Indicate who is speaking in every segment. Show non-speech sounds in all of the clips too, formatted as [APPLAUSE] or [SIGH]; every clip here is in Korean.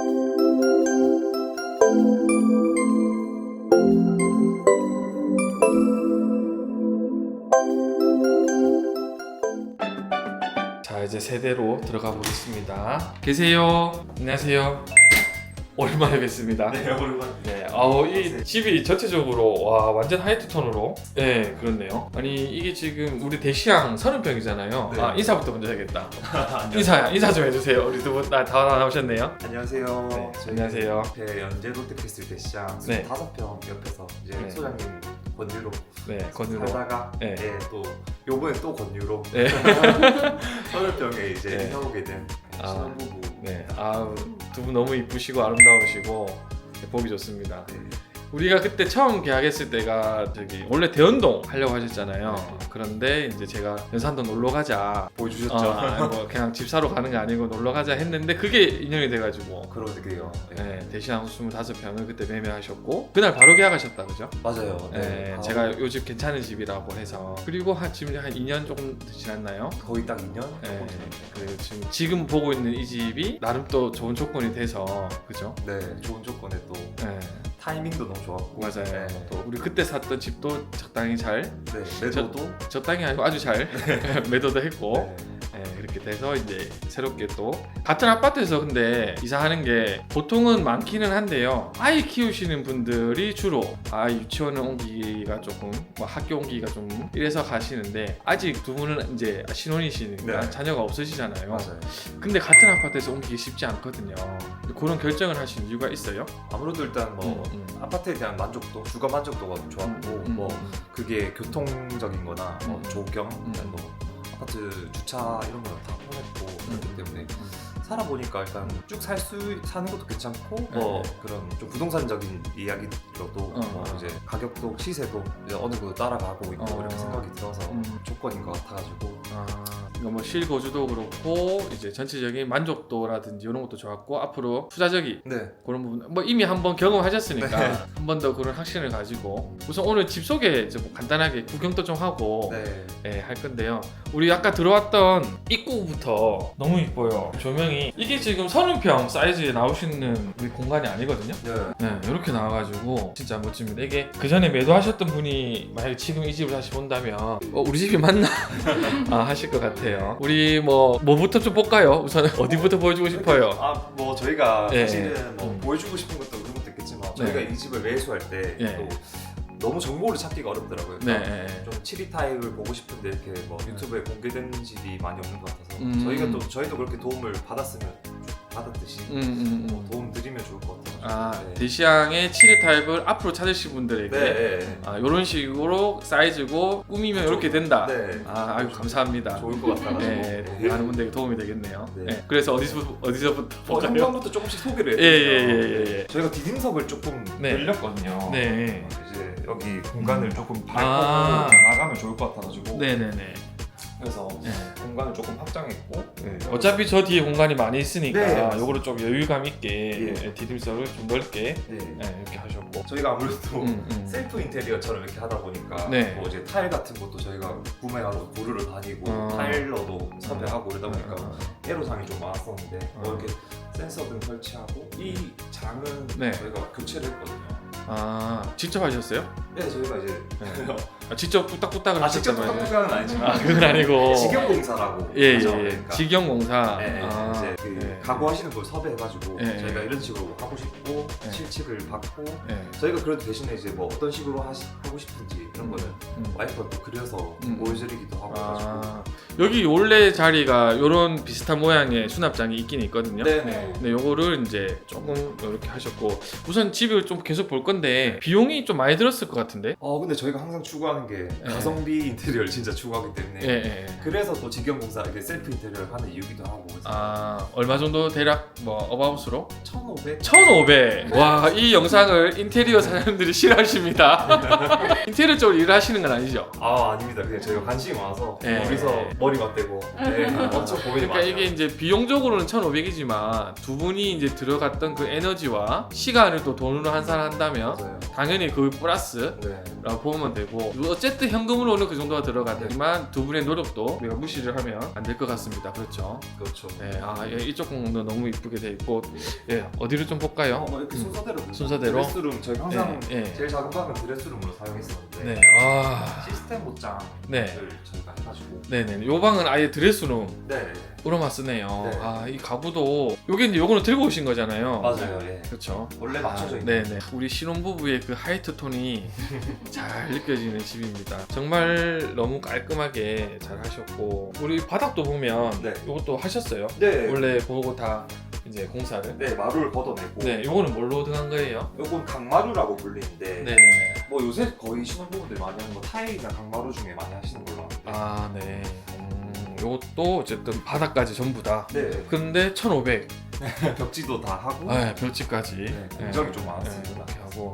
Speaker 1: 자 이제 세대로 들어가 보겠습니다. 계세요. 안녕하세요. 오랜만에 뵙습니다.
Speaker 2: 네 오랜만.
Speaker 1: 네, 아우 이 집이 전체적으로 와 완전 하이트 톤으로 네 그렇네요. 아니 이게 지금 우리 대시양 서른평이잖아요.
Speaker 2: 네.
Speaker 1: 아 인사부터 먼저 해야겠다. [LAUGHS] 인사 인사 좀 해주세요. 우리 두분다 다 나오셨네요.
Speaker 2: 안녕하세요.
Speaker 1: 네, 안녕하세요.
Speaker 2: 옆에 연재 롯데캐슬 대시장
Speaker 1: 네.
Speaker 2: 25평 옆에서 이제
Speaker 1: 네.
Speaker 2: 소장님 권유로
Speaker 1: 네 건으로.
Speaker 2: 살다가
Speaker 1: 네.
Speaker 2: 네. 또 요번에 또 권유로
Speaker 1: 네. [LAUGHS]
Speaker 2: 30평에 이제
Speaker 1: 네.
Speaker 2: 이사오게 된
Speaker 1: 아.
Speaker 2: 신혼부부.
Speaker 1: 네, 아두 분 너무 이쁘시고 아름다우시고 네, 보기 좋습니다.
Speaker 2: 네.
Speaker 1: 우리가 그때 처음 계약했을 때가 저기 원래 대연동 하려고 하셨잖아요. 그런데 이제 제가 연산도 놀러 가자.
Speaker 2: 보여주셨죠?
Speaker 1: 어, 아, 뭐 그냥 집 사러 가는 게 아니고 놀러 가자 했는데 그게 인연이 돼가지고
Speaker 2: 그러게요. 네.
Speaker 1: 네, 대시양 25평을 그때 매매하셨고 그날 바로 계약하셨다 그죠?
Speaker 2: 맞아요.
Speaker 1: 네,
Speaker 2: 바로
Speaker 1: 제가 요집 괜찮은 집이라고 해서 그리고 한 지금 한 2년 조금 지났나요?
Speaker 2: 거의 딱 2년
Speaker 1: 네. 그 지금 지금 보고 있는 이 집이 나름 또 좋은 조건이 돼서 그죠?
Speaker 2: 네, 좋은 조건에 또
Speaker 1: 네,
Speaker 2: 타이밍도 너무 좋았고.
Speaker 1: 맞아요.
Speaker 2: 네,
Speaker 1: 또 우리 그때 샀던 집도 적당히 잘
Speaker 2: 네 매도도?
Speaker 1: 적당히 아니고 아주 잘 [LAUGHS] 매도도 했고.
Speaker 2: 네.
Speaker 1: 네, 이렇게 돼서 이제 새롭게 또 같은 아파트에서 근데 이사하는 게 보통은 많기는 한데요. 아이 키우시는 분들이 주로 아이 유치원을 옮기기가 조금 뭐 학교 옮기기가 좀 이래서 가시는데 아직 두 분은 이제 신혼이시니까
Speaker 2: 네.
Speaker 1: 자녀가 없으시잖아요.
Speaker 2: 맞아요.
Speaker 1: 근데 같은 아파트에서 옮기기 쉽지 않거든요. 그런 결정을 하신 이유가 있어요?
Speaker 2: 아무래도 일단 뭐
Speaker 1: 음, 음.
Speaker 2: 아파트에 대한 만족도, 주거 만족도가 좋았고
Speaker 1: 음, 음,
Speaker 2: 뭐
Speaker 1: 음.
Speaker 2: 그게 교통적인거나 뭐
Speaker 1: 음.
Speaker 2: 조경,
Speaker 1: 음.
Speaker 2: 뭐 아파트 주차 이런 거는 다 편했고 그렇기
Speaker 1: 음.
Speaker 2: 때문에 살아보니까 일단 쭉 살 수 사는 것도 괜찮고 뭐
Speaker 1: 네.
Speaker 2: 그런 좀 부동산적인 이야기로도
Speaker 1: 어,
Speaker 2: 뭐
Speaker 1: 어.
Speaker 2: 이제 가격도 시세도 이제 어느 정도 따라가고 있고
Speaker 1: 어.
Speaker 2: 이렇게 생각이 들어서
Speaker 1: 음.
Speaker 2: 조건인 것 같아가지고
Speaker 1: 아, 뭐 실거주도 그렇고 이제 전체적인 만족도라든지 이런 것도 좋았고 앞으로 투자적인
Speaker 2: 네
Speaker 1: 그런 부분 뭐 이미 한번 경험하셨으니까
Speaker 2: 네.
Speaker 1: 한번 더 그런 확신을 가지고 우선 오늘 집 소개 이제 뭐 간단하게 구경도 좀 하고
Speaker 2: 네.
Speaker 1: 예, 할 건데요. 우리 아까 들어왔던 입구부터 너무 이뻐요. 조명이 이게 지금 30평 사이즈에 나오시는 우리 공간이 아니거든요.
Speaker 2: 네.
Speaker 1: 네, 이렇게 나와가지고 진짜 멋집니다. 이게 그 전에 매도하셨던 분이 만약에 지금 이 집을 다시 본다면 어, 우리 집이 맞나 [LAUGHS] 아, 하실 것 같아요. 우리 뭐 뭐부터 좀 볼까요? 우선 [LAUGHS] 어디부터 보여주고 싶어요?
Speaker 2: 아 뭐 저희가
Speaker 1: 예,
Speaker 2: 사실은 뭐
Speaker 1: 음.
Speaker 2: 보여주고 싶은 것도 그런 것도 있겠지만 저희가
Speaker 1: 네.
Speaker 2: 이 집을 매수할 때
Speaker 1: 예.
Speaker 2: 또 너무 정보를 찾기가 어렵더라고요.
Speaker 1: 네,
Speaker 2: 그러니까
Speaker 1: 네.
Speaker 2: 좀 7위 타입을 보고 싶은데 이렇게 뭐 유튜브에 공개된 집이 많이 없는 것 같아서
Speaker 1: 음.
Speaker 2: 저희가 또 저희도 그렇게 도움을 받았으면 받았듯이
Speaker 1: 음, 음,
Speaker 2: 뭐
Speaker 1: 음.
Speaker 2: 도움 드리면 좋을 것 같아요.
Speaker 1: 아
Speaker 2: 네.
Speaker 1: 대시양의 7위 타입을 앞으로 찾으실 분들에게
Speaker 2: 네, 네,
Speaker 1: 아, 이런 식으로 사이즈고 꾸미면 이렇게 된다.
Speaker 2: 네.
Speaker 1: 아, 아유 감사합니다.
Speaker 2: 좋을 것 같아가지고.
Speaker 1: 네,
Speaker 2: 네.
Speaker 1: 많은 분들에게 도움이 되겠네요.
Speaker 2: 네.
Speaker 1: 네. 그래서 어디서 어디서부터
Speaker 2: 어,
Speaker 1: 볼까요?
Speaker 2: 현관부터 조금씩 소개를
Speaker 1: 예. 예, 예, 예.
Speaker 2: 저희가 디딤석을 조금
Speaker 1: 네.
Speaker 2: 늘렸거든요.
Speaker 1: 네.
Speaker 2: 이제 여기 공간을 조금 밟고
Speaker 1: 아.
Speaker 2: 나가면 좋을 것 같아가지고
Speaker 1: 네, 네, 네.
Speaker 2: 그래서
Speaker 1: 네.
Speaker 2: 공간을 조금 확장했고
Speaker 1: 어차피 저 뒤에 공간이 많이 있으니까
Speaker 2: 네.
Speaker 1: 요거를 좀 여유감 있게
Speaker 2: 예.
Speaker 1: 예, 디딤석을 좀 넓게
Speaker 2: 네.
Speaker 1: 예, 이렇게 하셨고.
Speaker 2: 저희가 아무래도
Speaker 1: 음, 음.
Speaker 2: 셀프 인테리어처럼 이렇게 하다 보니까
Speaker 1: 네.
Speaker 2: 뭐 이제 타일 같은 것도 저희가 구매하러 보르러 다니고
Speaker 1: 어.
Speaker 2: 타일러도 섭외하고 이러다 보니까
Speaker 1: 어, 어,
Speaker 2: 애로사항이 좀 많았었는데
Speaker 1: 어.
Speaker 2: 뭐 이렇게 센서 등 설치하고 이 장은
Speaker 1: 네.
Speaker 2: 저희가 교체를 했거든요.
Speaker 1: 아, 직접 하셨어요?
Speaker 2: 네, 저희가 이제
Speaker 1: 네. [LAUGHS] 아, 직접 뚝딱뚝딱을
Speaker 2: 아 직접
Speaker 1: 하셨다고요?
Speaker 2: 뚝딱뚝딱은 아니지만
Speaker 1: 아, 그건 아니고.
Speaker 2: 직영공사라고
Speaker 1: 예, 예. 예. 직영공사.
Speaker 2: 네, 네,
Speaker 1: 아,
Speaker 2: 이제 그
Speaker 1: 네.
Speaker 2: 가구하시는 걸 섭외해가지고
Speaker 1: 네,
Speaker 2: 저희가
Speaker 1: 네.
Speaker 2: 이런 식으로 하고 싶고
Speaker 1: 네.
Speaker 2: 실측을 받고
Speaker 1: 네.
Speaker 2: 저희가 그래도 대신에 이제 뭐 어떤 식으로 하시, 하고 싶은지 그런
Speaker 1: 음,
Speaker 2: 거는
Speaker 1: 음.
Speaker 2: 와이프가 또 그려서
Speaker 1: 음.
Speaker 2: 보여드리기도 하고
Speaker 1: 아, 여기 원래 자리가 이런 비슷한 모양의 수납장이 있긴 있거든요.
Speaker 2: 네 네
Speaker 1: 네, 요거를 이제 조금 이렇게 하셨고 우선 집을 좀 계속 볼 건데 비용이 좀 많이 들었을 것 같은데.
Speaker 2: 어 근데 저희가 항상 추구하는 게
Speaker 1: 네.
Speaker 2: 가성비 인테리어를 진짜 추구하기 때문에.
Speaker 1: 예.
Speaker 2: 그래서 또 직영공사 이렇게 셀프 인테리어를 하는 이유기도 하고
Speaker 1: 아 얼마 정도 대략 뭐 어바웃으로?
Speaker 2: 1,500
Speaker 1: 1,500. 와, 이 영상을 인테리어 사장님들이 싫어하십니다. [LAUGHS] 인테리어 쪽으로 일을 하시는 건 아니죠?
Speaker 2: 아 아닙니다 그냥 저희가 관심이 많아서
Speaker 1: 네.
Speaker 2: 여기서 머리 맞대고 네, [LAUGHS] 엄청 고민이
Speaker 1: 그러니까
Speaker 2: 많아요
Speaker 1: 이게 이제 비용적으로는 1,500이지만 두 분이 이제 들어갔던 그 에너지와 시간을 또 돈으로 환산한다면
Speaker 2: 맞아요
Speaker 1: 당연히 그 플러스
Speaker 2: 네.
Speaker 1: 라고 보면 되고 어쨌든 현금으로는 그 정도가 들어가지만 두 분의 노력도 우리가 무시를 하면 안 될 것 같습니다. 그렇죠?
Speaker 2: 그렇죠
Speaker 1: 네, 아 예, 이쪽 주방도 너무 이쁘게 돼 있고 예 어디를 좀 볼까요?
Speaker 2: 어, 뭐 이렇게
Speaker 1: 음.
Speaker 2: 순서대로
Speaker 1: 순서대로?
Speaker 2: 드레스룸 저희 항상
Speaker 1: 예, 예.
Speaker 2: 제일 작은 방은 드레스룸으로 사용했었는데
Speaker 1: 네, 아,
Speaker 2: 시스템 옷장을
Speaker 1: 네,
Speaker 2: 저희가 해가지고
Speaker 1: 네네. 요 방은 아예 드레스룸
Speaker 2: 네
Speaker 1: 으로만 쓰네요.
Speaker 2: 네.
Speaker 1: 아, 이 가구도 요게 이제 요거는 들고 오신 거잖아요.
Speaker 2: 맞아요 예
Speaker 1: 그렇죠.
Speaker 2: 원래 맞춰져
Speaker 1: 아,
Speaker 2: 있는
Speaker 1: 네 네. 우리 신혼부부의 그 하이트 톤이 [LAUGHS] 잘 느껴지는 집입니다. 정말 너무 깔끔하게 잘 하셨고 우리 바닥도 보면
Speaker 2: 네.
Speaker 1: 요것도 하셨어요.
Speaker 2: 네
Speaker 1: 원래 보고 다 이제 공사를.
Speaker 2: 네 마루를 걷어내고
Speaker 1: 네, 요거는 뭘로 들어간 거예요?
Speaker 2: 요건 강마루라고 불리는데
Speaker 1: 네 네 네.
Speaker 2: 뭐 요새 거의 신혼부부들 많이 하는 거 타일이나 강마루 중에 많이 하시는 걸로 아는데
Speaker 1: 아, 네. 음, 요것도 어쨌든 바닥까지 전부 다.
Speaker 2: 네
Speaker 1: 근데 1,500. [LAUGHS]
Speaker 2: 벽지도 다 하고
Speaker 1: 아, 별지까지.
Speaker 2: 네, 공정이 좀 많았습니다.
Speaker 1: 하고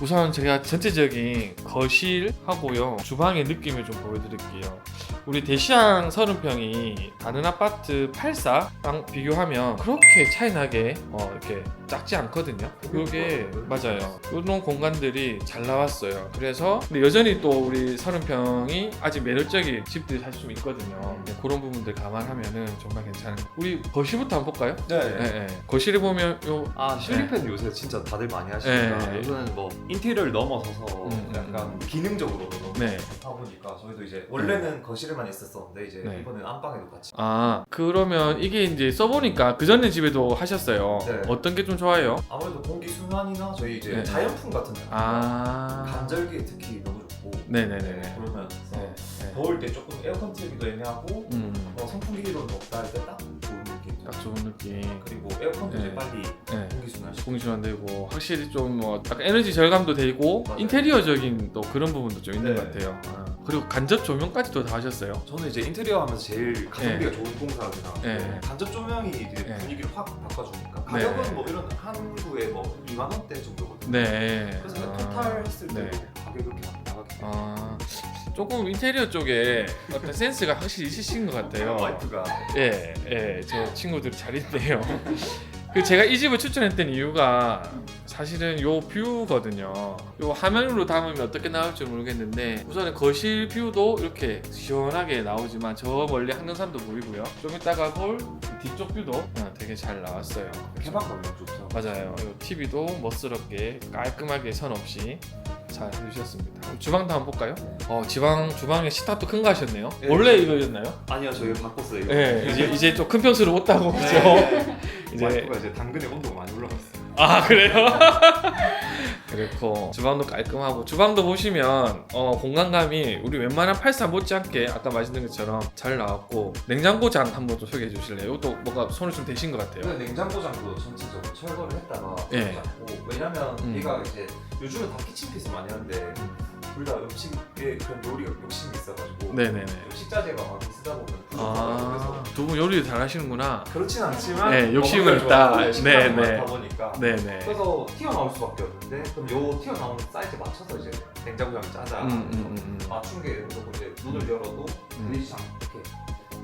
Speaker 1: 우선 제가 전체적인 거실하고요 주방의 느낌을 좀 보여드릴게요. 우리 대시양 30평이 다른 아파트 84랑 비교하면 그렇게 차이나게 어, 이렇게 작지 않거든요. 이게 맞아요. 이런 공간들이 잘 나왔어요. 그래서 근데 여전히 또 우리 30평이 아직 매력적인 집들이 사실 좀 있거든요. 네, 그런 부분들 감안하면은 정말 괜찮은. 우리 거실부터 한번 볼까요?
Speaker 2: 네.
Speaker 1: 네, 네. 거실에 보면 요
Speaker 2: 아 실리팬 요새 진짜 다들 많이 하시니까
Speaker 1: 네.
Speaker 2: 요새는 뭐 인테리어를 넘어서서
Speaker 1: 음,
Speaker 2: 약간 기능적으로도 너무
Speaker 1: 네.
Speaker 2: 좋다 보니까 저희도 이제 원래는 거실에만 있었었는데 이제
Speaker 1: 네.
Speaker 2: 이번엔 안방에도 같이
Speaker 1: 아 그러면 이게 이제 써보니까 그 전에 집에도 하셨어요.
Speaker 2: 네.
Speaker 1: 어떤 게 좀 좋아요?
Speaker 2: 아무래도 공기 순환이나 저희 이제
Speaker 1: 네.
Speaker 2: 자연풍 같은
Speaker 1: 거아
Speaker 2: 간절기 특히 너무 좋고
Speaker 1: 네네네네.
Speaker 2: 그러면서
Speaker 1: 네. 네.
Speaker 2: 더울 때 조금 에어컨 틀기도 애매하고
Speaker 1: 음,
Speaker 2: 어, 선풍기로는 없다 할 때 딱 좋은 느낌
Speaker 1: 딱 좋은 느낌.
Speaker 2: 그리고 에어컨도
Speaker 1: 네.
Speaker 2: 이제 빨리
Speaker 1: 네.
Speaker 2: 공기 순환시키고
Speaker 1: 공기순환되고 확실히 좀 뭐 약간 에너지 절감도 되고
Speaker 2: 맞아요.
Speaker 1: 인테리어적인 또 그런 부분도 좀 있는
Speaker 2: 네.
Speaker 1: 것 같아요. 아, 그리고 간접 조명까지도 다 하셨어요.
Speaker 2: 저는 이제 인테리어 하면서 제일 가성비가 좋은 공사가 생각하는데
Speaker 1: 네.
Speaker 2: 간접 조명이 이제
Speaker 1: 네.
Speaker 2: 분위기를 확 바꿔주니까 가격은
Speaker 1: 네.
Speaker 2: 뭐 이런 한구에 뭐 2만 원대 정도거든요.
Speaker 1: 네.
Speaker 2: 그래서
Speaker 1: 아,
Speaker 2: 토탈 했을 때도
Speaker 1: 네.
Speaker 2: 가격이 그렇게 안 나가기 때문에
Speaker 1: 아 조금 인테리어 쪽에 어떤 센스가 확실히 있으신 것 같아요.
Speaker 2: 와이프가
Speaker 1: 예, 예, 제 친구들이 잘 있네요. 그 제가 이 집을 추천했던 이유가 사실은 요 뷰거든요. 요 화면으로 담으면 어떻게 나올지 모르겠는데 우선은 거실 뷰도 이렇게 시원하게 나오지만 저 멀리 한강산도 보이고요. 좀 이따가 볼 뒤쪽 뷰도 어, 되게 잘 나왔어요.
Speaker 2: 개방감이 너무 좋죠.
Speaker 1: 맞아요. 요 TV도 멋스럽게 깔끔하게 선 없이 잘 해주셨습니다. 주방도 한번 볼까요? 어, 주방 주방에 식탁도 큰 거 하셨네요.
Speaker 2: 네.
Speaker 1: 원래 이거였나요?
Speaker 2: 아니요, 저희 바꿨어요. 이거.
Speaker 1: 네, 이제 이제 좀큰 평수를 못 따고 그죠?
Speaker 2: 네.
Speaker 1: 이제
Speaker 2: 와이프가 이제 당근의 온도가 많이 올라갔어요.
Speaker 1: 아 그래요? [LAUGHS] 그렇고 주방도 깔끔하고 주방도 보시면 어, 공간감이 우리 웬만한 84 못지않게 아까 말씀드린 것처럼 잘 나왔고 냉장고장 한번 좀 소개해 주실래요? 이것도 뭔가 손을 좀 대신 것 같아요.
Speaker 2: 냉장고장도 전체적으로 철거를 했다가
Speaker 1: 예.
Speaker 2: 왜냐면
Speaker 1: 음.
Speaker 2: 얘가 이제 요즘은 다 키친피스 많이 하는데 둘 다 음식에 그런 요리 욕심이 있어가지고
Speaker 1: 네네네.
Speaker 2: 식자재가 많이 쓰다 보면 부족하고 그래서
Speaker 1: 아두 분 요리 잘 하시는구나.
Speaker 2: 그렇진 않지만
Speaker 1: 네, 욕심은
Speaker 2: 먹는 걸
Speaker 1: 있다.
Speaker 2: 좋아하고 식감이
Speaker 1: 네, 네.
Speaker 2: 많다 보니까
Speaker 1: 네네.
Speaker 2: 그래서 튀어나올 수밖에 없는데 그럼 요 튀어나온 사이즈에 맞춰서 이제 냉장고장 짜자
Speaker 1: 음, 음, 음, 음.
Speaker 2: 맞춘 게 그리고 이제 열어도
Speaker 1: 음.
Speaker 2: 들리지 않게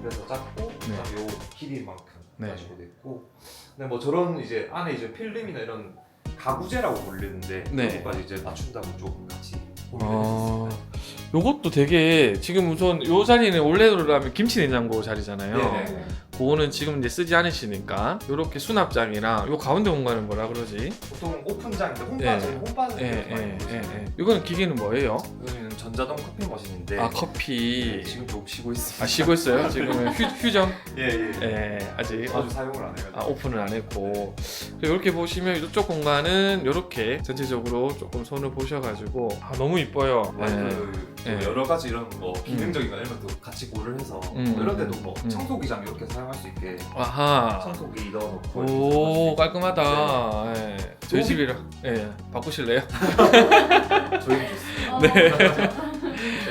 Speaker 2: 그래서 작고 그다음에 요 길이만큼
Speaker 1: 네.
Speaker 2: 가지고 됐고 근데 뭐 저런 이제 안에 이제 필름이나 이런 가구재라고 불리는데
Speaker 1: 네.
Speaker 2: 여기까지 이제 맞춘다고 조금 같이
Speaker 1: 어,
Speaker 2: 고민했었습니다.
Speaker 1: 요것도 되게 지금 우선 요 자리는 원래로라면 김치 냉장고 자리잖아요.
Speaker 2: 네네.
Speaker 1: 그거는 지금 이제 쓰지 않으시니까 요렇게 수납장이랑 요 가운데 공간은 뭐라 그러지?
Speaker 2: 보통 오픈장인데 홈바
Speaker 1: 예.
Speaker 2: 홈바는
Speaker 1: 예,
Speaker 2: 이렇게 많이
Speaker 1: 예, 예,
Speaker 2: 보시죠.
Speaker 1: 예. 이거는 기계는 뭐예요?
Speaker 2: 이거는 전자동 커피 머신인데
Speaker 1: 아 커피.
Speaker 2: 네, 지금 좀 쉬고 있습니다.
Speaker 1: 아 쉬고 있어요? [LAUGHS] 지금은 휴, 휴정?
Speaker 2: 예예.
Speaker 1: 예, 아직
Speaker 2: 아주 사용을 안 해가지고.
Speaker 1: 아, 오픈을 안 했고 이렇게 보시면 이쪽 공간은 이렇게 전체적으로 조금 손을 보셔가지고 아, 너무 이뻐요.
Speaker 2: 뭐
Speaker 1: 예.
Speaker 2: 그
Speaker 1: 네.
Speaker 2: 여러 가지 이런 뭐 기능적인 거 이런 것도 같이 고려를 해서
Speaker 1: 음.
Speaker 2: 뭐 이런 데도 뭐
Speaker 1: 음.
Speaker 2: 청소기장 이렇게 사용할 수 있게
Speaker 1: 아하.
Speaker 2: 청소기 넣어놓고
Speaker 1: 오
Speaker 2: 이렇게
Speaker 1: 깔끔하다. 예. 저희 집이라 예. 바꾸실래요?
Speaker 2: 사용할 수 있게 좋습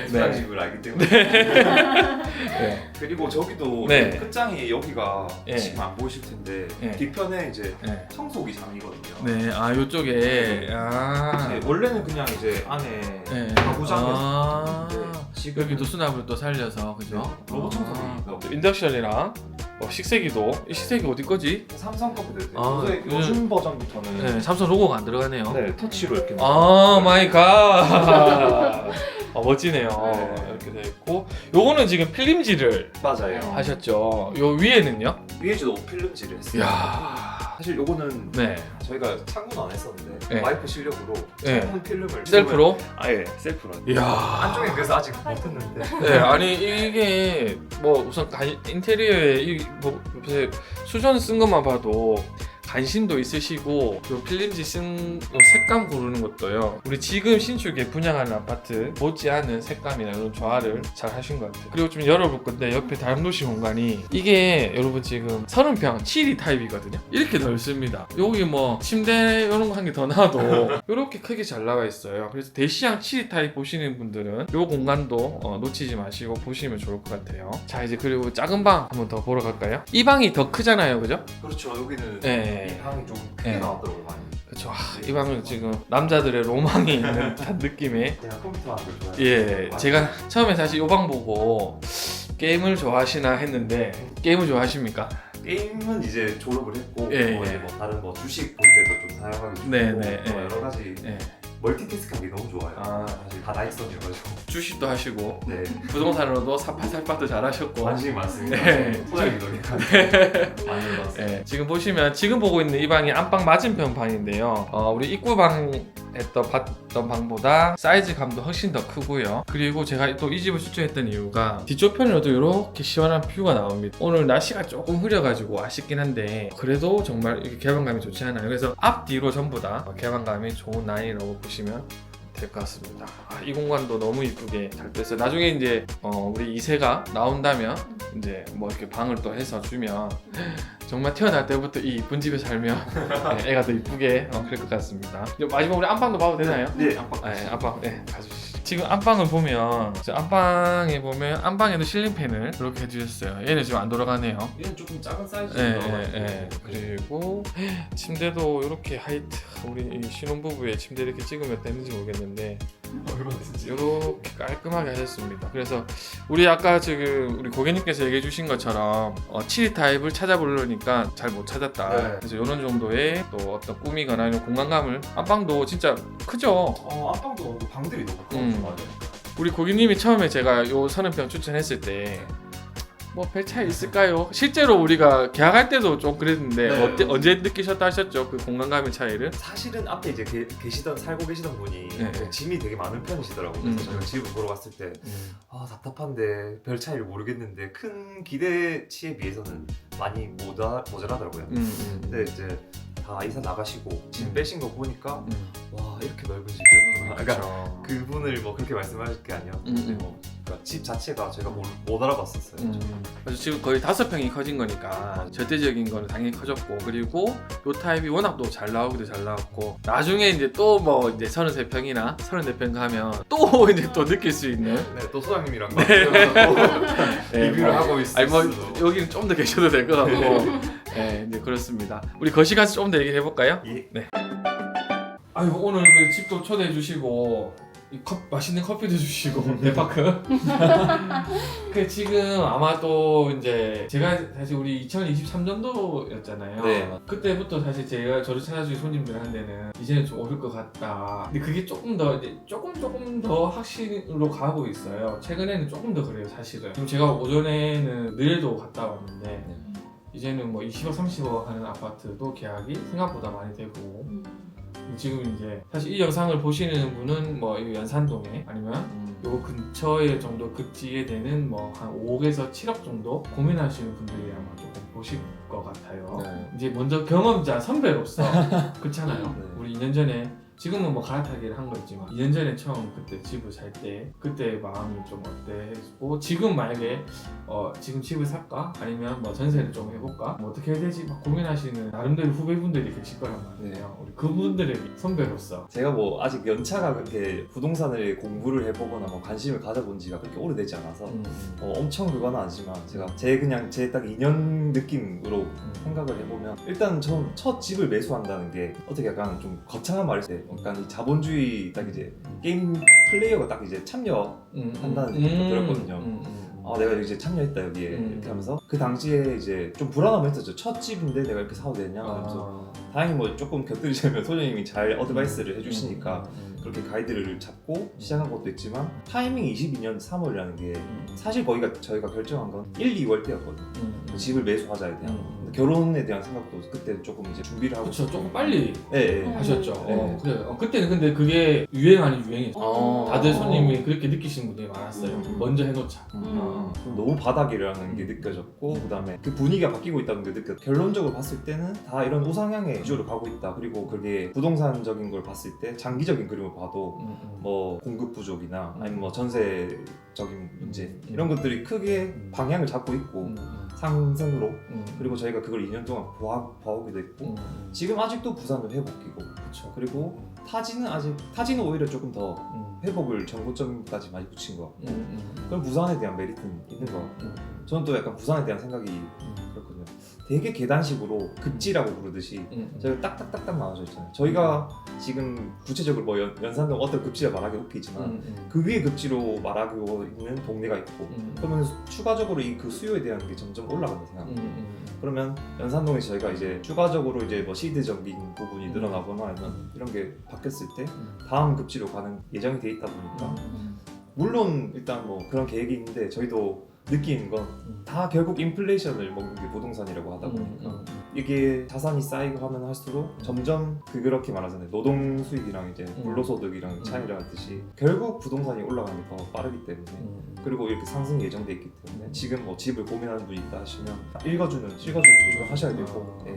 Speaker 2: 니다.
Speaker 1: 네.
Speaker 2: 네. 알기 때문에 [LAUGHS]
Speaker 1: 네.
Speaker 2: 그리고 저기도
Speaker 1: 네.
Speaker 2: 끝장이 여기가
Speaker 1: 예.
Speaker 2: 지금 안 보이실 텐데
Speaker 1: 예.
Speaker 2: 뒤편에 이제
Speaker 1: 네.
Speaker 2: 청소기 장이거든요.
Speaker 1: 네. 아 요쪽에 아.
Speaker 2: 이제 원래는 그냥 이제 안에
Speaker 1: 네.
Speaker 2: 가구장에서
Speaker 1: 아.
Speaker 2: 지금
Speaker 1: 여기도 수납을 또 살려서 그죠?
Speaker 2: 네, 로봇 청소기
Speaker 1: 아. 또 인덕션이랑 어, 식세기도 이 식세기 어디 거지?
Speaker 2: 삼성 컴퓨터
Speaker 1: 아, 요즘-
Speaker 2: 요즘 버전부터는
Speaker 1: 네, 삼성 로고가 안 들어가네요.
Speaker 2: 네, 터치로 이렇게
Speaker 1: 아 마이 갓. [LAUGHS] 어, 멋지네요.
Speaker 2: 네.
Speaker 1: 이렇게 돼 있고 요거는 지금 필름지를
Speaker 2: 맞아요.
Speaker 1: 하셨죠. 요 위에는요?
Speaker 2: 위에도 필름지를 했어요.
Speaker 1: 이야.
Speaker 2: 사실 요거는
Speaker 1: 네.
Speaker 2: 저희가 창문 안 했었는데
Speaker 1: 네.
Speaker 2: 와이프 실력으로
Speaker 1: 네.
Speaker 2: 창문 필름을
Speaker 1: 셀프로?
Speaker 2: 아예 셀프로.
Speaker 1: 이야.
Speaker 2: 안쪽에 그래서 아직 못했는데. [LAUGHS]
Speaker 1: 네, 아니 이게 뭐 우선 가- 인테리어에 이뭐 수전 쓴 것만 봐도 관심도 있으시고 요 필름지 쓴요 색감 고르는 것도요. 우리 지금 신축에 분양하는 아파트 못지않은 색감이나 이런 조화를 잘 하신 것 같아요. 그리고 좀 열어볼 건데 옆에 다용도시 공간이 이게 여러분 지금 30평 7이 타입이거든요. 이렇게 넓습니다. 여기 뭐 침대 이런 거 한 개더 놔도 이렇게 [LAUGHS] 크게 잘 나와 있어요. 그래서 대시양 7이 타입 보시는 분들은 이 공간도 어, 놓치지 마시고 보시면 좋을 것 같아요. 자 이제 그리고 작은 방 한번 더 보러 갈까요? 이 방이 더 크잖아요, 그죠?
Speaker 2: 그렇죠. 여기는
Speaker 1: 네.
Speaker 2: 이 방이 좀 크게
Speaker 1: 네.
Speaker 2: 나왔더라고 많이.
Speaker 1: 그렇죠. 아, 이 방은 지금 남자들의 로망이 있는 [LAUGHS] 듯한 느낌의
Speaker 2: 제가 컴퓨터 걸 좋아해요.
Speaker 1: 예, 제가 처음에 사실 이 방 보고 게임을 좋아하시나 했는데 게임을 좋아하십니까?
Speaker 2: 게임은 이제 졸업을 했고
Speaker 1: 예,
Speaker 2: 뭐
Speaker 1: 예.
Speaker 2: 이제 뭐 다른 뭐 주식 볼 때도 좀 사용하기 좋고
Speaker 1: 네, 네,
Speaker 2: 뭐
Speaker 1: 예.
Speaker 2: 여러 가지
Speaker 1: 예.
Speaker 2: 멀티태스크하기 너무 좋아요.
Speaker 1: 아.
Speaker 2: 사실 다 나이선이어가지고
Speaker 1: 주식도 하시고
Speaker 2: 네
Speaker 1: 부동산으로도 사파살파도 잘하시고
Speaker 2: 관심이 많습니다.
Speaker 1: 네.
Speaker 2: 소장님 노니까 많이.
Speaker 1: 예, 지금 보시면 지금 보고 있는 이 방이 안방 맞은편 방인데요. 어, 우리 입구 방 에또 봤던 방보다 사이즈감도 훨씬 더 크고요. 그리고 제가 또 이 집을 추천했던 이유가 뒤쪽 편으로도 이렇게 시원한 뷰가 나옵니다. 오늘 날씨가 조금 흐려가지고 아쉽긴 한데 그래도 정말 이게 개방감이 좋지 않아요. 그래서 앞뒤로 전부 다 개방감이 좋은 라인이라고 보시면 될 것 같습니다. 아, 이 공간도 너무 이쁘게 잘 됐어요. 나중에 이제 어, 우리 이세가 나온다면 이제 뭐 이렇게 방을 또 해서 주면 정말 태어날 때부터 이 이쁜 집에 살면 [LAUGHS] 네, 애가 더 이쁘게 어, 그럴 것 같습니다. 이제 마지막 우리 안방도 봐도 되나요?
Speaker 2: 네 안방.
Speaker 1: 네, 안방, 네, 가주시죠. 지금 안방을 보면, 저 안방에 보면, 안방에도 실링팬을 이렇게 해주셨어요. 얘는 지금 안 돌아가네요.
Speaker 2: 얘는 조금 작은 사이즈.
Speaker 1: 예, 예, 예. 그리고 침대도 이렇게 하이트, 우리 이 신혼부부의 침대 이렇게 찍으면 되는지 모르겠는데,
Speaker 2: 얼마든지.
Speaker 1: 이렇게 깔끔하게 하셨습니다. 그래서 우리 아까 지금 우리 고객님께서 얘기해 주신 것처럼 어, 7 타입을 찾아보려니까 잘 못 찾았다.
Speaker 2: 네.
Speaker 1: 그래서 이런 정도의 또 어떤 꾸미거나 이런 공간감을 안방도 진짜 크죠.
Speaker 2: 어 안방도 방들이 너무 커.
Speaker 1: 음.
Speaker 2: 맞아요.
Speaker 1: 우리 고객님이 처음에 제가 요 서른평 추천했을 때. 뭐별 차이 있을까요? 실제로 우리가 계약할 때도 좀 그랬는데
Speaker 2: 네.
Speaker 1: 어때, 언제 느끼셨다 하셨죠? 그 공간감의 차이를?
Speaker 2: 사실은 앞에 이제 계, 계시던 살고 계시던 분이
Speaker 1: 네.
Speaker 2: 짐이 되게 많은 편이시더라고요. 그래서
Speaker 1: 음.
Speaker 2: 저희가 집을 보러 갔을 때아 답답한데 별 차이를 모르겠는데 큰 기대치에 비해서는 많이 모자, 모자라더라고요.
Speaker 1: 음, 음,
Speaker 2: 근데 이제 다 이사 나가시고 짐
Speaker 1: 음.
Speaker 2: 빼신 거 보니까
Speaker 1: 음.
Speaker 2: 와 이렇게 넓은 집이었구나. 그러니까
Speaker 1: 그쵸.
Speaker 2: 그분을 뭐 그렇게 말씀하실 게 아니라
Speaker 1: 음,
Speaker 2: 근데
Speaker 1: 음.
Speaker 2: 뭐 그러니까 집 자체가 제가 못, 못 알아봤었어요.
Speaker 1: 음. 그래서 지금 거의 다섯 평이 커진 거니까 절대적인 거는 당연히 커졌고 그리고 요 타입이 워낙 또 잘 나오기도 잘 나왔고 나중에 이제 또 뭐 이제 33평이나 34평 가면 또 [LAUGHS] 이제 또 느낄 수 있는
Speaker 2: 네, 또 소장님이랑 네. [LAUGHS] 리뷰를
Speaker 1: 뭐,
Speaker 2: 하고 있어요.
Speaker 1: 아니 뭐 여기는 좀 더 계셔도 될것 같고 네 이제 그렇습니다 우리 거시 가서 좀더 얘기를 해볼까요?
Speaker 2: 예.
Speaker 1: 아유 오늘 그 집도 초대해 주시고 이 컵, 맛있는 커피도 주시고 [LAUGHS] 대파크. [LAUGHS] 그 지금 아마도 이제 제가 사실 우리 2023년도였잖아요.
Speaker 2: 네.
Speaker 1: 그때부터 사실 제가 저를 찾아주신 손님들한테는 이제는 좀 오를 것 같다. 근데 그게 조금 더 이제 조금 조금 더 확신으로 가고 있어요. 최근에는 조금 더 그래요 사실은. 지금 제가 오전에는 늘도 갔다 왔는데 이제는 뭐 20억 30억 하는 아파트도 계약이 생각보다 많이 되고 지금 이제 사실 이 영상을 보시는 분은 뭐 이 연산동에 아니면 요 근처에 정도 급지에 되는 뭐 한 5억에서 7억 정도 고민하시는 분들이 아마 조금 보실 것 같아요.
Speaker 2: 네.
Speaker 1: 이제 먼저 경험자 선배로서 [LAUGHS] 그렇잖아요.
Speaker 2: 네.
Speaker 1: 우리 2년 전에 지금은 뭐 갈아타기를 한 거 있지만 2년 전에 처음 그때 집을 살 때 그때 마음이 좀 어땠고 지금 만약에 어 지금 집을 살까? 아니면 뭐 전세를 좀 해볼까? 뭐 어떻게 해야 되지? 막 고민하시는 나름대로 후배분들이 계실 거란 말이에요. 우리 그분들의 선배로서.
Speaker 2: 제가 뭐 아직 연차가 그렇게 부동산을 공부를 해보거나 뭐 관심을 가져본 지가 그렇게 오래되지 않아서
Speaker 1: 음,
Speaker 2: 어, 엄청 그건 아니지만 제가 제 그냥 제 딱 2년 느낌으로
Speaker 1: 음.
Speaker 2: 생각을 해보면 일단 전첫 집을 매수한다는 게 어떻게 약간 좀 거창한 말일 때 약간 이 자본주의 딱 이제 게임 플레이어가 딱 이제 참여
Speaker 1: 음,
Speaker 2: 한다는
Speaker 1: 음,
Speaker 2: 느낌이 들었거든요.
Speaker 1: 음, 음, 음.
Speaker 2: 아 내가 이제 참여했다 여기에
Speaker 1: 음.
Speaker 2: 이렇게 하면서 그 당시에 이제 좀 불안함을 했었죠 첫 집인데 내가 이렇게 사도 되냐 하면서
Speaker 1: 아.
Speaker 2: 다행히 뭐 조금 곁들이자면 소장님이 잘 어드바이스를 해주시니까
Speaker 1: 음, 음,
Speaker 2: 그렇게 가이드를 잡고 시작한 것도 있지만 타이밍이 22년 3월이라는 게
Speaker 1: 음,
Speaker 2: 사실 거기가 저희가 결정한 건 1, 2월 때였거든요
Speaker 1: 음, 음.
Speaker 2: 집을 매수하자에 대한
Speaker 1: 음.
Speaker 2: 결혼에 대한 생각도 그때 조금 이제 준비를 하고
Speaker 1: 그쵸 조금 빨리
Speaker 2: 네, 네.
Speaker 3: 음.
Speaker 1: 하셨죠.
Speaker 2: 네.
Speaker 1: 어, 그래. 어, 그때는 근데 그게 유행 아닌 유행이었어.
Speaker 3: 어.
Speaker 1: 다들 손님이 그렇게 느끼시는 분들이 많았어요.
Speaker 3: 음.
Speaker 1: 먼저 해놓자.
Speaker 2: 음.
Speaker 1: 어.
Speaker 2: 좀 너무 바닥이라는 게 느껴졌고 그다음에 그 분위기가 바뀌고 있다는 게 느껴. 결론적으로 봤을 때는 다 이런 우상향의 기조로 가고 있다. 그리고 그게 부동산적인 걸 봤을 때 장기적인 그림을 봐도
Speaker 1: 음, 음.
Speaker 2: 뭐 공급 부족이나
Speaker 1: 음.
Speaker 2: 아니면 뭐 전세적인 문제
Speaker 1: 음.
Speaker 2: 이런 것들이 크게
Speaker 1: 음.
Speaker 2: 방향을 잡고 있고
Speaker 1: 음, 음,
Speaker 2: 상승으로
Speaker 1: 음.
Speaker 2: 그리고 저희가 그걸 2년 동안 보아, 봐오기도 했고
Speaker 1: 음, 음.
Speaker 2: 지금 아직도 부산은 회복기고
Speaker 1: 그쵸.
Speaker 2: 그리고 타지는 아직 타지는 오히려 조금 더
Speaker 1: 음.
Speaker 2: 회복을 전고점까지 많이 붙인 것 같고
Speaker 1: 음, 음, 음.
Speaker 2: 그럼 부산에 대한 메리트는 있는 것 같고
Speaker 1: 음,
Speaker 2: 저는 또 약간 부산에 대한 생각이. 되게 계단식으로 급지라고 부르듯이
Speaker 1: 음, 음.
Speaker 2: 저희가 딱딱딱딱 나눠져 있잖아요. 저희가 지금 구체적으로 뭐 연, 연산동 어떤 급지를 말하기 웃기지만
Speaker 1: 음, 음.
Speaker 2: 그 위에 급지로 말하고 있는 동네가 있고
Speaker 1: 음.
Speaker 2: 그러면 추가적으로 이 그 수요에 대한 게 점점 올라간다
Speaker 1: 음,
Speaker 2: 생각합니다.
Speaker 1: 음,
Speaker 2: 그러면 연산동에서 저희가 이제 추가적으로 이제 뭐 시드적인 부분이
Speaker 1: 음.
Speaker 2: 늘어나거나 아니면 이런 게 바뀌었을 때
Speaker 1: 음.
Speaker 2: 다음 급지로 가는 예정이 돼 있다 보니까
Speaker 3: 음.
Speaker 2: 물론 일단 뭐 그런 계획이 있는데 저희도 느끼는 건
Speaker 1: 음.
Speaker 2: 다 결국 인플레이션을 먹는 게 부동산이라고 하다 보니까
Speaker 1: 음, 음.
Speaker 2: 이게 자산이 쌓이고 하면 할수록 점점 그 그렇게 말하잖아요 노동 수익이랑 이제
Speaker 1: 음.
Speaker 2: 불로소득이랑 차이를 하듯이 결국 부동산이 더 빠르기 때문에
Speaker 1: 음.
Speaker 2: 그리고 이렇게 상승 예정돼 있기 때문에 지금 뭐 집을 고민하는 분이 있다 하시면 읽어주는 읽어주는 구조를 하셔야 되고
Speaker 1: 아.
Speaker 2: 예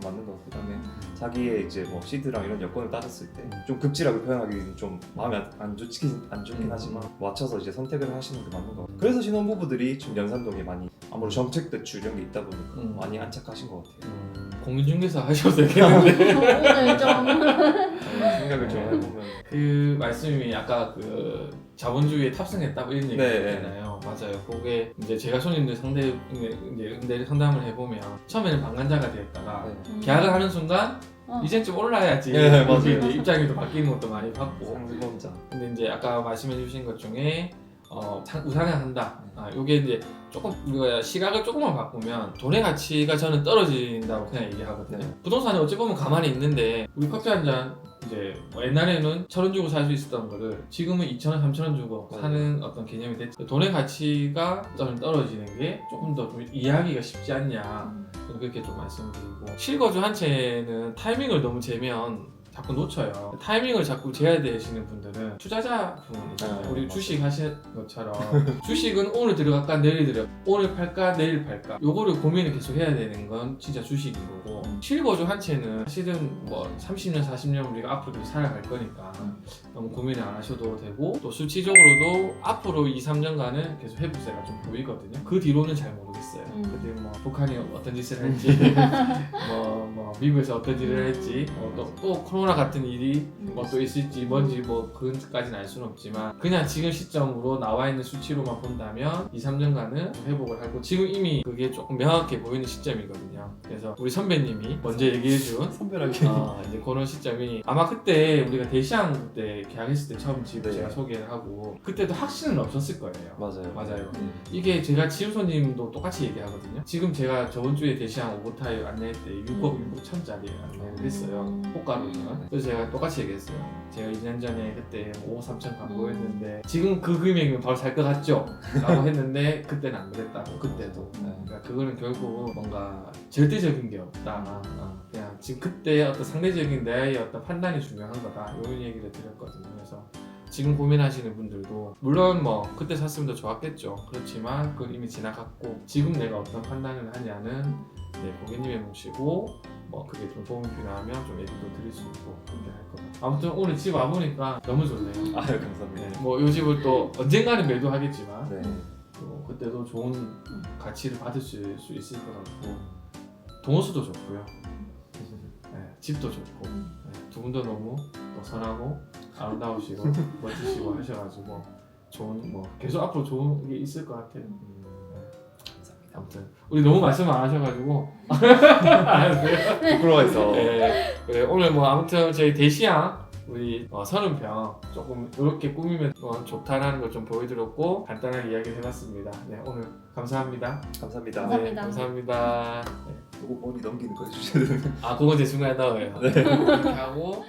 Speaker 2: 것 같고 그다음에 자기의 이제 뭐 시드랑 이런 여건을 따졌을 때
Speaker 1: 음.
Speaker 2: 좀 급질하게 표현하기는 좀 마음이 안, 안 좋긴 안 좋긴
Speaker 1: 음.
Speaker 2: 하지만 맞춰서 이제 선택을 하시는 게 맞는 것 같아요. 그래서 신혼부부들이 지금 연산동에 많이 아무래도 정책 대출 이런 게 있다 보니까
Speaker 1: 음.
Speaker 2: 많이 안착하신 것 같아요.
Speaker 1: 음. 공인중개사 하셔도 되겠는데
Speaker 3: 오늘 좀 [LAUGHS]
Speaker 2: 네, 생각을 좀
Speaker 1: 네.
Speaker 2: 해보면
Speaker 1: 그 말씀이 아까 그 자본주의에 탑승했다 뭐 이런 얘기
Speaker 2: 네.
Speaker 1: 했잖아요. 맞아요. 그게 이제 제가 손님들 상대 이제 응대 상담을 해보면 처음에는 방관자가 되었다가
Speaker 2: 네.
Speaker 1: 계약을 하는 순간
Speaker 3: 어.
Speaker 1: 이젠 좀 올라야지.
Speaker 2: 네, 맞아요.
Speaker 1: 이제 입장이 또 바뀌는 것도 많이 봤고.
Speaker 2: 상승범자
Speaker 1: 근데 이제 아까 말씀해주신 것 중에 어, 상- 우상향 한다. 아, 요게 이제 조금 우리가 시각을 조금만 바꾸면 돈의 가치가 저는 떨어진다고 그냥 얘기하거든요.
Speaker 2: 네.
Speaker 1: 부동산이 어찌 보면 가만히 있는데 우리 커피 한 잔 이제 뭐 옛날에는 천 원 주고 살 수 있었던 거를 지금은 이천 원, 삼천 원 주고
Speaker 2: 맞아요.
Speaker 1: 사는 어떤 개념이 됐죠. 돈의 가치가 저는 떨어지는 게 조금 더좀 이해하기가 쉽지 않냐. 저는 그렇게 좀 말씀드리고 실거주 한 채는 타이밍을 너무 재면 자꾸 놓쳐요. 타이밍을 자꾸 재야 되시는 분들은 투자자 부분이잖아요.
Speaker 2: 네,
Speaker 1: 우리. 주식 하시는 것처럼 [LAUGHS] 주식은 오늘 들어갈까 내일 들어 오늘 팔까 내일 팔까 요거를 고민을 계속 해야 되는 건 진짜 주식인 거고 실거주 한 채는 사실은 뭐 30년 40년 우리가 앞으로 계속 살아갈 거니까 너무 고민을 안 하셔도 되고 또 수치적으로도 앞으로 2, 3년간은 계속 회복세가 좀 보이거든요. 그 뒤로는 잘 모르겠어요.
Speaker 3: 음.
Speaker 1: 그때 뭐 북한이 어떤 짓을 할지 [LAUGHS] 뭐, 뭐 미국에서 어떤 일을 할지 뭐 또, 또 코로나 같은 일이 뭐 또 있을지 뭔지 뭐 그까지는 알 수는 없지만 그냥 지금 시점으로 나와 있는 수치로만 본다면 2, 3년간은 회복을 하고 지금 이미 그게 조금 명확해 보이는 시점이거든요. 그래서 우리 선배님이 먼저 얘기해준
Speaker 2: 선별하게
Speaker 1: 아, 이제 그런 시점이 아마 그때 우리가 대시항 그때 계약했을 때 처음 집
Speaker 2: 네.
Speaker 1: 제가 소개를 하고 그때도 확신은 없었을 거예요.
Speaker 2: 맞아요
Speaker 1: 맞아요.
Speaker 2: 네.
Speaker 1: 이게 제가 지우소님도 똑같이 얘기하거든요. 지금 제가 저번 주에 대시항 오버타임 안내할 때 6억 6억 천짜리 안내를 했어요.
Speaker 3: 음.
Speaker 1: 호가로는. 그래서 제가 똑같이 얘기했어요. 제가 2년 전에 그때 5억 3천 광고했는데 지금 그 금액이면 바로 살 것 같죠? 라고 [LAUGHS] 했는데 그때는 안 그랬다고 그때도.
Speaker 2: 네.
Speaker 1: 그러니까 그거는 결국 뭔가 절대적인 게 없다. 어, 그냥 지금 그때 어떤 상대적인 나의 어떤 판단이 중요한 거다. 이런 얘기를 드렸거든요. 그래서 지금 고민하시는 분들도 물론 뭐 그때 샀으면 더 좋았겠죠. 그렇지만 그건 이미 지나갔고 지금 내가 어떤 판단을 하냐는 네, 고객님의 몫이고 뭐 그게 좀 도움이 필요하면 좀 얘기도 드릴 수 있고 그렇게 할것 같아요. 아무튼 오늘 집 와보니까 너무 좋네요. [LAUGHS]
Speaker 2: 아유 감사합니다
Speaker 1: 네, 뭐이 집을 또 언젠가는 매도하겠지만
Speaker 2: 네.
Speaker 1: 또 그때도 좋은 가치를 받으실 수 있을 것 같고 동호수도 좋고요. [LAUGHS] 네, 집도 좋고 네, 두 분도 너무 또 선하고 [LAUGHS] 아름다우시고 멋지시고 하셔가지고 좋은 뭐 계속 앞으로 좋은 게 있을 것 같아요.
Speaker 2: 음,
Speaker 1: 아무튼 우리 너무 말씀 안 하셔가지고. [LAUGHS]
Speaker 2: 부끄러워해서
Speaker 1: 네, 그래, 오늘 뭐 아무튼 저희 대시양 우리 어, 서른평 조금 이렇게 꾸미면 어, 좋다라는 걸 좀 보여드렸고 간단하게 이야기를 해봤습니다. 네 오늘 감사합니다.
Speaker 2: 감사합니다.
Speaker 3: 감사합니다.
Speaker 1: 네, 감사합니다. 네.
Speaker 2: 요거 머리 넘기는 거 해주셔야 되는
Speaker 1: 아 그건 제 중간에 넣어요.
Speaker 2: 네.
Speaker 1: 이렇게 하고